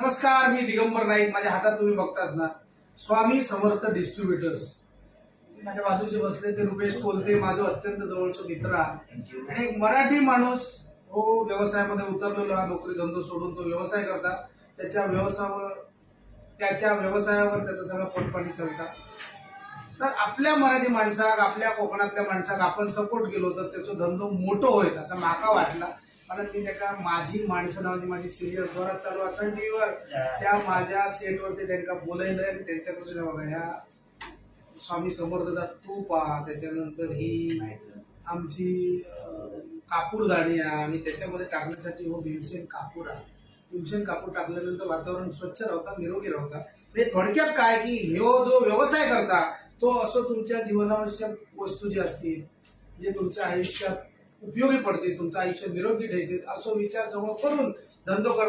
नमस्कार मी दिगंबर नाईक. माझ्या हातात तुम्ही बघताच ना. स्वामी समर्थ डिस्ट्रीब्युटर्स माझ्या बाजूचे बसले ते रुपेश कोलते माझं अत्यंत जवळचं मित्र. आहे आणि एक मराठी माणूस हो व्यवसायामध्ये उतरलेलो हा नोकरी धंदो सोडून तो व्यवसाय करता. त्याच्या व्यवसायावर त्याच्या व्यवसायावर त्याचं सगळं पोटपाणी चालतं. तर आपल्या मराठी माणसाक आपल्या कोकणातल्या माणसाक आपण सपोर्ट केलो तर त्याचो धंदो मोठो होईत असं माका वाटला. कारण मी त्याका माझी माणसं नावाची माझी सिरियल जोरात चालू असं टीव्हीवर त्या माझ्या सेटवरती त्यांना बोलायला आणि त्यांच्यापासून बघा ह्या स्वामी समर्थचा तूप हा त्याच्यानंतर ही आमची कापूर गाणी आहे आणि त्याच्यामध्ये टाकण्यासाठी हो भीमसेन कापूर आहे. भीमसेन कापूर टाकल्यानंतर वातावरण स्वच्छ राहता निरोगी राहता. म्हणजे थोडक्यात काय की ह्यो जो व्यवसाय करता तो असो तुमच्या जीवनावश्यक वस्तू जी असतील जे तुमच्या आयुष्यात उपयोगी पडतील तुमचं आयुष्य निरोगी ठेवतील असो विचार जवळ करून धंदो कर